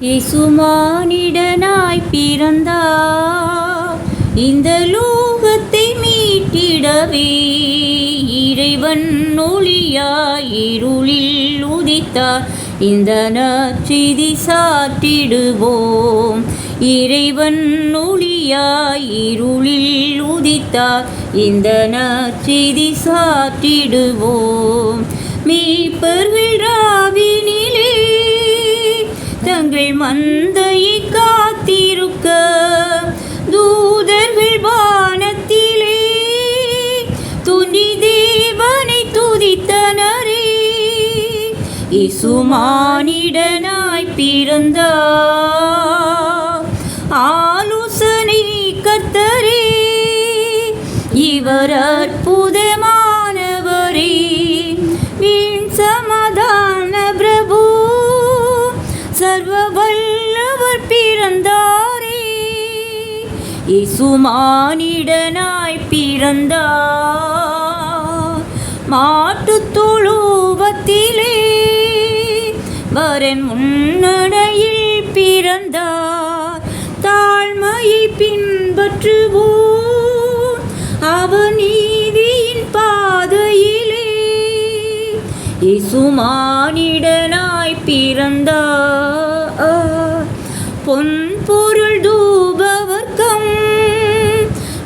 இசுமானிடனாய் பிறந்தார் இந்த லோகத்தை மீட்டிடவே. இறைவன் ஒளியாய் இருளில் உதித்தார். இந்த நற்செய்தி சாற்றிடுவோம். இறைவன் ஒளியாய் இருளில் உதித்தார். இந்த நற்செய்தி சாற்றிடுவோம். மீட்பர்கள் தங்கள் மந்தையை காத்திருக்க தூதர்கள் வானத்திலே துணி தேவனை துதித்தனரே. இசுமானிடனாய் பிறந்தார் ஆலோசனை கத்தரே இவர் சர்வ வல்லவர் பிறந்தாரே. இசுமானிடனாய் பிறந்தார். மாட்டு தொழுவத்திலே வரன் முன்னடையில் பிறந்தார். தாழ்மையை பின்பற்றுவோம் அவர் நீதியின் பாதையிலே. இசுமானிடனாய் பிறந்தார்.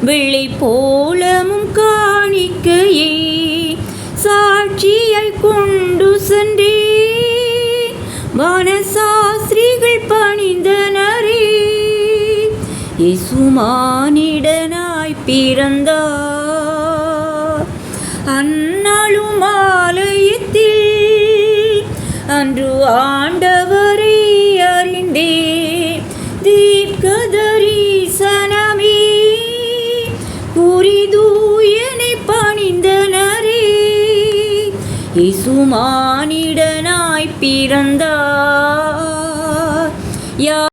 வெள்ளை போலமும் காணிக்கையே சாட்சியை கொண்டு சென்றே. வனசாஸ்திரிகள் பணிந்தனரே இசுமானிடனாய் பிறந்தார். இசுமானிடனாய் பிறந்தார்.